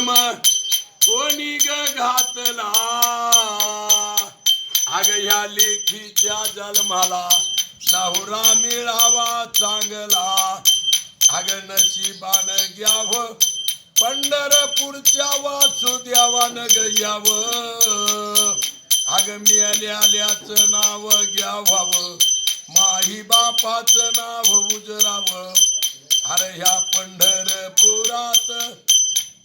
जन्म कोणी ग घातला? अग ह्या लेखीच्या जन्माला नवरा मिळावा चांगला. अग नशिबान घ्याव पंढरपूरच्या वासुदेवान गयाव अग मिळाल्याच नाव घ्यावावं माही बापाचं नाव उजरावं. अरे ह्या पंढरपुरात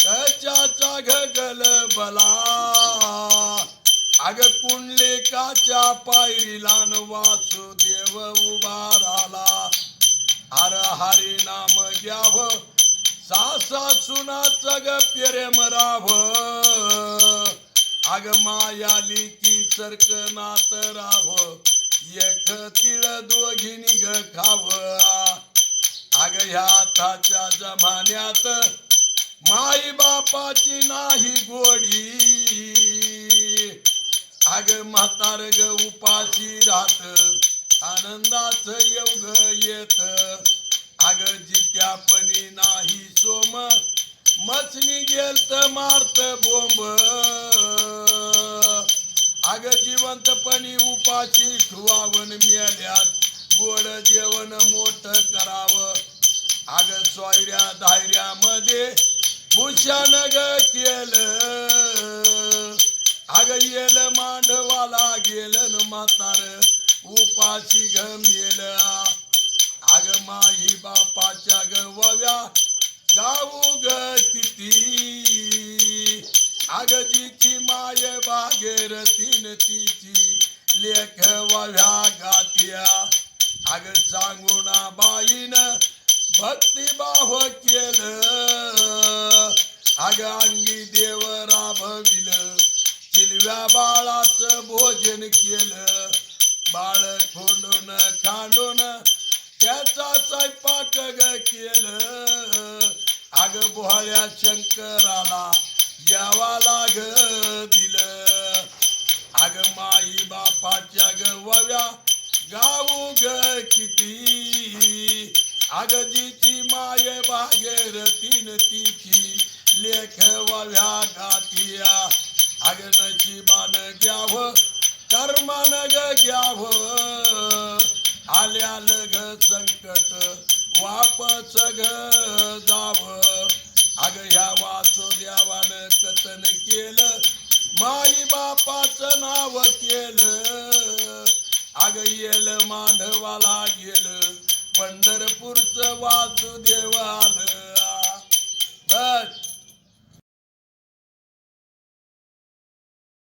त्याच्या गगल बला. अग कुंडलिकाच्या पायरी लान वासुदेव उभा राला अर हरी नाम घ्याव सासा सुना ग प्रेम राव. अग मायाली की सरक नात राव एक तिळ दोघिनी ग खाव. अग ह्या ताच्या जमान्यात माई बापाची नाही गोडी. अग म्हातार ग उपाशी राहत. आनंदाच योग येत. अग जित्यापणी नाही सोम. मचनी गेलत मारत बोंब. अग जिवंतपणी उपाशी ठुवावन मेल्यात. गोड जेवण मोठ करावं. अग सोयऱ्या धायऱ्यामध्ये भूषण ग केलं अग येल मांडवाला गेलं न म्हातार. उपाशी ग मेल अग माही बापाच्या ग वव्या. गाऊ ग किती. अग जिची माय बागेर तीन तिची. लेख वव्या गात्या अग सांगुणा बाईन भक्ती भक्तिभाव केलं. अग अंगी देव राबविल. चिलव्या बाळाचं भोजन केलं. बाळ खोंडून खांडून त्याचा स्वयंपाक ग केलं. आग बोहळ्या शंकराला द्यावा ग दिलं. आग माई बापाच्या ग वव्या गाऊ ग किती. आगजीची माय बागेर तीन ती लेख वव्या गातिया अग नशिबान घ्याव कर्मान ग घ्याव. आल्या लग संकट वापस ग जाव. अग ह्या वासुदेवान कथन केलं माई बापाचं नाव केलं. अग येल मांडवाला गेलं पंढरपूरचं वासुदेव